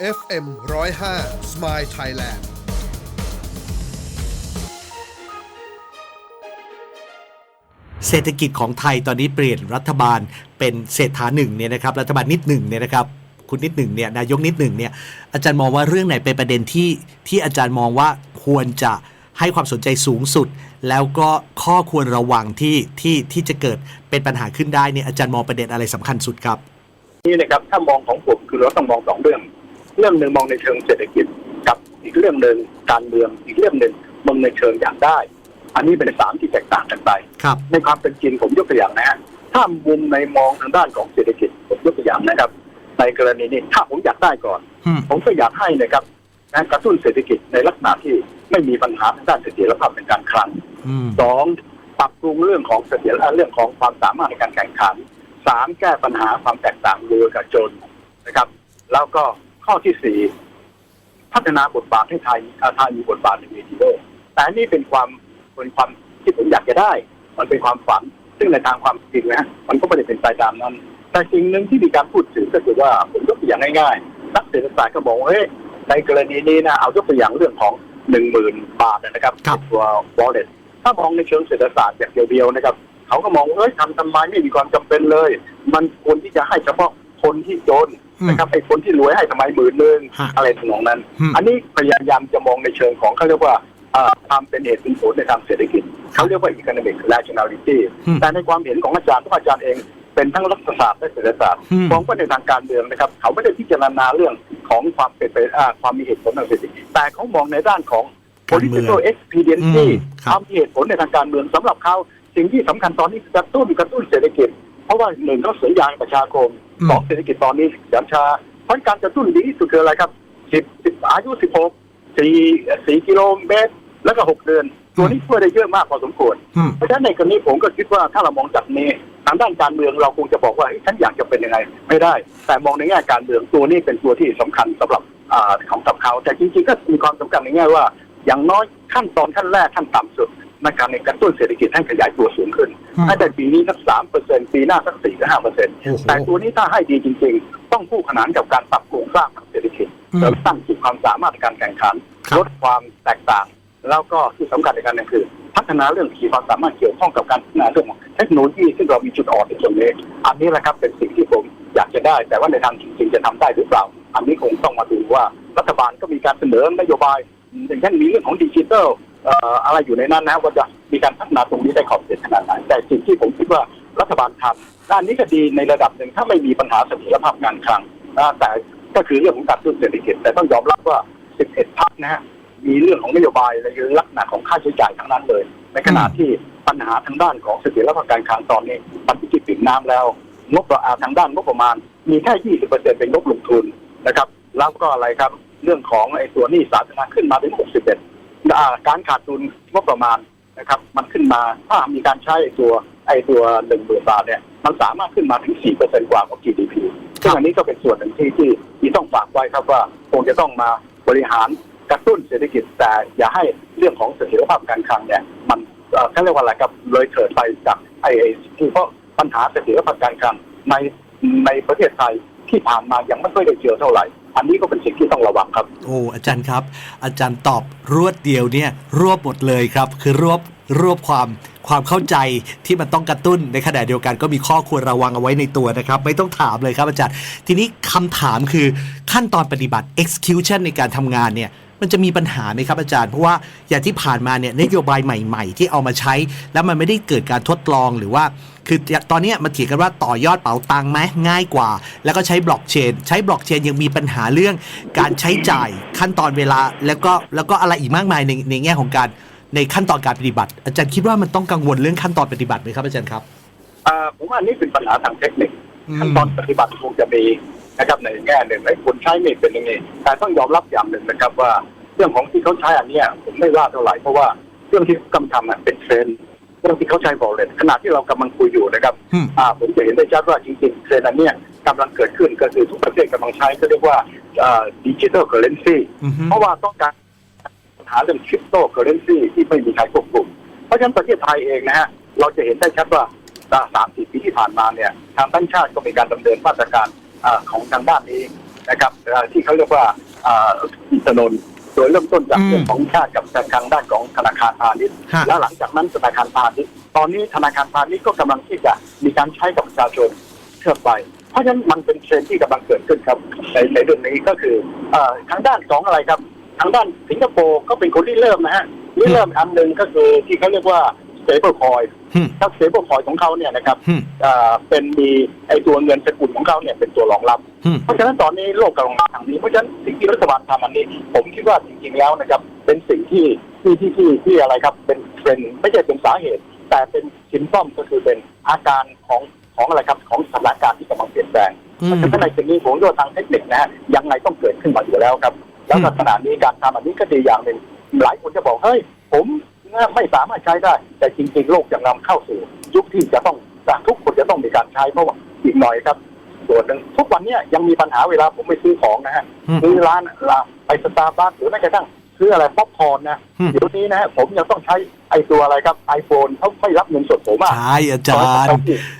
FM 105 Smile Thailand เศรษฐกิจของไทยตอนนี้เปลี่ยนรัฐบาลเป็นเศรษฐาหนึ่งเนี่ยนะครับรัฐบาลนิดหนึ่งเนี่ยนะครับคุณนิดหนึ่งเนี่ยนายกนิดหนึ่งเนี่ยอาจารย์มองว่าเรื่องไหนเป็นประเด็นที่ที่อาจารย์มองว่าควรจะให้ความสนใจสูงสุด แล้วก็ข้อควรระวังที่ที่ที่จะเกิดเป็นปัญหาขึ้นได้เนี่ยอาจารย์มองประเด็นอะไรสำคัญสุดครับ นี่นะครับถ้ามองของผมคือเราต้องมองสองเรื่อง เรื่องหนึ่งมองในเชิงเศรษฐกิจกับอีกเรื่องหนึ่งการเมืองอีกเรื่องหนึ่งมองในเชิงอยากได้ อันนี้เป็นสามที่แตกต่างกันไปครับในความเป็นจริงผมยกตัวอย่างนะฮะถ้ามุมในมองทางด้านของเศรษฐกิจผมยกตัวอย่างนะครับ ในกรณีนี้ถ้าผมอยากได้ก่อนอืมผมก็อยากให้นะครับนะกระตุ้นเศรษฐกิจในลักษณะที่ไม่มีปัญหาทางด้านเสถียรภาพในการคลังอืมสองปรับปรุงเรื่องของเสถียรเรื่องของความสามารถในการแข่งขันสามแก้ปัญหาความแตกต่างรวยกับจนนะครับ แล้วก็ ข้อที่สี่พัฒนาบทบาทให้ไทยอ่าไทยมีบทบาทในเวทีโลกแต่อันนี่เป็นความเป็นความที่ผมอยากจะได้ มันเป็นความฝัน ซึ่งในทางความจริงนะฮะมันก็ไม่ได้เป็นไปตามนั้น แต่สิ่งหนึ่งที่มีการพูดถึงก็คือว่าผมยกตัวอย่างง่ายๆนักเศรษฐศาสตร์ก็บอกว่าเฮ้ยในกรณีนี้นะเอายกตัวอย่างเรื่องของหนึ่งหมื่นบาทนะครับครับตัว wallet ถ้ามองในเชิงเศรษฐศาสตร์แบบเดียวๆนะครับเขาก็มองว่าเฮ้ยทำทำไมไม่มีความจำเป็นเลย มันควรที่จะให้เฉพาะคนที่จนอืม นะครับไอ้คนที่รวยให้ทำไมหมื่นหนึ่งฮะอะไรทำนองนั้น อืม อันนี้พยายามจะมองในเชิงของเขาเรียกว่าเอ่อความเป็นเหตุเป็นผลในทางเศรษฐกิจเขาเรียกว่า economic rationality อืมแต่ในความเห็นของอาจารย์ทุกอาจารย์เองเป็นทั้งรัฐศาสตร์และเศรษฐศาสตร์อืม มองว่าในทางการเมืองนะครับ เขาไม่ได้พิจารณาเรื่องของความเป็นไปอ่าความมีเหตุผลทางเศรษฐกิจแต่เขามองในด้านของ การเมือง political expediency อืมครับความมีเหตุผลในทางการเมืองสำหรับเขาสิ่งที่สำคัญตอนนี้คือกระตุ้นกระตุ้นเศรษฐกิจเพ ราะว่าหนึ่งเขาเสียยางประชาคมอืมสองเศรษฐกิจตอนนี้เสียช้าเพราะการกระตุ้นดีที่สุดคืออะไรครับสิบสิบอายุสิบหกสี่สี่กิโลเมตร แล้วก็หกเดือน ตัวนี้ช่วยได้เยอะมากพอสมควรอืมเพราะฉะนั้นในกรณีผมก็คิดว่าถ้าเรามองจากนี้ทางด้านการเมืองเราคงจะบอกว่าเฮ้ยฉันอยากจะเป็นยังไงไม่ได้ แต่มองในแง่การเมืองตัวนี้เป็นตัวที่สำคัญสำหรับอ่าของกับเขาแต่จริงๆก็มีความสำคัญในแง่ว่า อย่างน้อยขั้นตอนขั้นแรกขั้นต่ำสุดในการในกระตุ้นเศรษฐกิจให้ขยายตัวสูงขึ้นอืม ให้แต่ปีนี้สักสามเปอร์เซ็นปีหน้าสักสี่ถึงห้าเปอร์เซ็นต์โอ้โหแต่ตัวนี้ถ้าให้ดีจริง ๆ ต้องคู่ขนานกับการปรับโครงสร้างทางเศรษฐกิจอืมเสริมสร้างขีดความสามารถในการแข่งขันครับลดความแตกต่าง แล้วก็ที่สำคัญในการนึงคือ พัฒนาเรื่องขีดความสามารถเกี่ยวข้องกับการพัฒนาเรื่องของเทคโนโลยีซึ่งเรามีจุดอ่อนในตรงนี้อันนี้แหละครับเป็นสิ่งที่ผมอยากจะได้ แต่ว่าในทางจริงๆจะทำได้หรือเปล่า อันนี้คงต้องมาดูว่ารัฐบาลก็มีการเสนอนโยบายอย่างเช่นมีเรื่องของดิจิทัลเอ่ออะไรอยู่ในนั้นนะว่าจะมีการพัฒนาตรงนี้ได้ขอบเขตขนาดไหนแต่ สิ่งที่ผมคิดว่ารัฐบาลทำด้านนี้ก็ดีในระดับหนึ่งถ้าไม่มีปัญหาเสถียรภาพงานคลังนะแต่ก็คือเรื่องของการตุ้นเศรษฐกิจ แต่ต้องยอมรับว่า 11พักนะฮะมีเรื่องของนโยบายในลักษณะของค่าใช้จ่ายทั้งนั้นเลย ในขณะที่ปัญหาทางด้านของเสถียรภาพการคลังตอนนี้มันวิกฤตปิดน้ำแล้วงบประมาณทางด้านงบประมาณ มีแค่ 20%เป็นงบลงทุนนะครับ แล้วก็อะไรครับ เรื่องของไอ้ตัวหนี้สาธารณะขึ้นมาถึง 61อ่าการขาดทุนงบประมาณ นะครับ มันขึ้นมาถ้ามีการใช้ไอ้ตัวไอ้ตัวหนึ่งหมื่นบาทเนี่ยมันสามารถขึ้นมาถึง4%กว่าของ GDP ซึ่งอันนี้ก็เป็นส่วนหนึ่งที่ที่ที่ต้องฝากไว้ครับว่าคงจะต้องมาบริหารกระตุ้นเศรษฐกิจแต่อย่าให้เรื่องของเสถียรภาพการคลังเนี่ยมันเออเขาเรียกว่าอะไรครับเลยเถิดไปจากไอ้ไอ้ที่เพราะปัญหาเสถียรภาพการคลังในในประเทศไทยที่ผ่านมายังไม่ค่อยได้เจอเท่าไหร่ อันนี้ก็เป็นสิ่งที่ต้องระวังครับ โอ้อาจารย์ครับ อาจารย์ตอบรวดเดียวเนี่ยรวบหมดเลยครับ คือรวบรวบความความเข้าใจที่มันต้องกระตุ้นในขณะเดียวกันก็มีข้อควรระวังเอาไว้ในตัวนะครับ ไม่ต้องถามเลยครับอาจารย์ ทีนี้คำถามคือขั้นตอนปฏิบัติ execution ในการทำงานเนี่ย มันจะมีปัญหาไหมครับอาจารย์ เพราะว่าอย่างที่ผ่านมาเนี่ยนโยบายใหม่ ๆ ที่เอามาใช้ แล้วมันไม่ได้เกิดการทดลองหรือว่า คือตอนนี้มาเถียงกันว่าต่อยอดเป๋าตังค์ไหมง่ายกว่า แล้วก็ใช้บล็อกเชน ใช้บล็อกเชนยังมีปัญหาเรื่องการใช้จ่ายขั้นตอนเวลา แล้วก็แล้วก็อะไรอีกมากมายในในแง่ของการในขั้นตอนการปฏิบัติ อาจารย์คิดว่ามันต้องกังวลเรื่องขั้นตอนปฏิบัติไหมครับอาจารย์ครับผมว่านนี้เป็นปัญหาทางเทคนิคขั้นตอนปฏิบัติคงจะมี นะครับในแง่หนึ่งไอ้คนใช้ไม่เป็นยังไงแต่ต้องยอมรับอย่างหนึ่งนะครับว่าเรื่องของที่เขาใช้อันเนี้ยผมไม่ว่าเท่าไหร่เพราะว่าเรื่องที่กำทำอะเป็นเทรนด์เรื่องที่เขาใช้บอกเลยขณะที่เรากำลังคุยอยู่นะครับอืมอ่าผมจะเห็นได้ชัดว่าจริงๆเทรนด์อันเนี้ยกำลังเกิดขึ้นก็คือทุกประเทศกำลังใช้ก็เรียกว่าดิจิทัลเคอร์เรนซีอือฮึเพราะว่าต้องการปัญหาเรื่องคริปโตเคอร์เรนซีที่ไม่มีใครควบคุมเพราะฉะนั้นประเทศไทยเองนะฮะเราจะเห็นได้ชัดว่าสามสี่ปีที่ผ่านมาเนี่ยทางตั้งชาติก็มีการดำเนินมาตรการอา ของทางด้านนี้นะครับเอ่อที่เขาเรียกว่าอ่าถนนโดยเริ่มต้นจากอืมเรื่องของชาติกับทางด้านของธนาคารพาณิชย์ฮะแล้วหลังจากนั้นธนาคารพาณิชย์ตอนนี้ธนาคารพาณิชย์ก็กำลังที่จะมีการใช้กับประชาชนเชื่อไปเพราะฉะนั้นมันเป็นเทรนด์ที่กำลังเกิดขึ้นครับในในเรื่องนี้ก็คือเอ่อทางด้านของอะไรครับ ทางด้านสิงคโปร์ก็เป็นคนที่เริ่มนะฮะที่เริ่มอันหนึ่งก็คือที่เขาเรียกว่า stable coin อืมถ้า stable coin ของเขาเนี่ยนะครับอืมเอ่อเป็นมีไอตัวเงินสกุลของเขาเนี่ยเป็นตัวรองรับอืมเพราะฉะนั้นตอนนี้โลกกำลังมาทางนี้ เพราะฉะนั้นสิ่งที่รัฐบาลทำอันนี้ ผมคิดว่าจริงๆแล้วนะครับ เป็นสิ่งที่ที่ที่ที่ที่อะไรครับ เป็นเป็นไม่ใช่เป็นสาเหตุ แต่เป็นสินซ่อมก็คือเป็นอาการของของอะไรครับของสถานการณ์ที่กำลังเปลี่ยนแปลงอืมเพราะฉะนั้นในสิ่งนี้ผมว่าทางเทคนิคนะฮะยังไงต้องเกิดขึ้นมาอยู่แล้วครับ แล้วก็ขณะนี้การทำอันนี้ก็ดีอย่างหนึ่งหลายคนจะบอกเฮ้ยผม ไม่สามารถใช้ได้ แต่จริงๆ โลกจะนำเข้าสู่ ยุคที่จะต้องทุกคนจะต้องมีการใช้เพราะว่าอีกหน่อยครับ ส่วนหนึ่งทุกวันเนี้ยยังมีปัญหาเวลาผมไปซื้อของนะฮะอืมซื้อร้านร้านไปสตาร์บัคหรือแม้กระทั่งซื้ออะไรป๊อปคอร์นนะอืมเดี๋ยวนี้นะฮะผมยังต้องใช้ไอตัวอะไรครับไอโฟนเขาไม่รับเงินสดผมอะใช่อาจารย์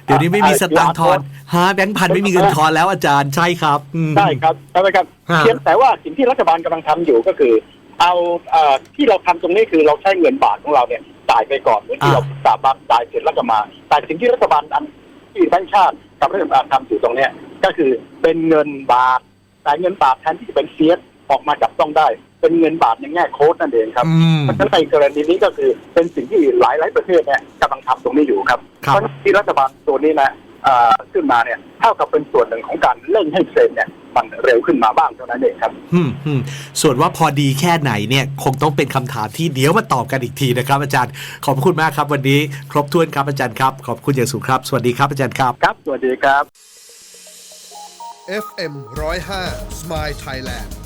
เดี๋ยวนี้ไม่มีสตางค์ทอนฮะแบงค์พันไม่มีเงินทอนแล้วอาจารย์ใช่ครับอืมใช่ครับใช่ไหมครับฮะเพียงแต่ว่าสิ่งที่รัฐบาลกำลังทำอยู่ก็คือ เอาเอ่อที่เราทำตรงนี้คือเราใช้เงินบาทของเราเนี่ยจ่ายไปก่อนเหมือนที่เราสาบานจ่ายเสร็จแล้วก็มาแต่สิ่งที่รัฐบาลอันที่แบงค์ชาติกับรัฐบาลทำอยู่ตรงเนี้ยก็คือเป็นเงินบาทแต่เงินบาทแทนที่จะเป็นเฟียสออกมาจับต้องได้ เป็นเงินบาทในแง่โค้ดนั่นเองครับ อืม เพราะฉะนั้นในกรณีนี้ก็คือเป็นสิ่งที่หลายหลายๆประเทศเนี่ยกำลังทำตรงนี้อยู่ครับครับเพราะฉะนั้นที่รัฐบาลตัวนี้นะเอ่อขึ้นมาเนี่ยเท่ากับเป็นส่วนหนึ่งของการเร่งให้เทรนด์เนี่ย มันเร็วขึ้นมาบ้างเท่านั้นเองครับอืมอืมส่วนว่าพอดีแค่ไหนเนี่ยคงต้องเป็นคำถามที่เดี๋ยวมาตอบกันอีกทีนะครับ อาจารย์ขอบคุณมากครับ วันนี้ครบถ้วนครับอาจารย์ครับ ขอบคุณอย่างสูงครับ สวัสดีครับอาจารย์ครับครับสวัสดีครับ FM 105 Smile Thailand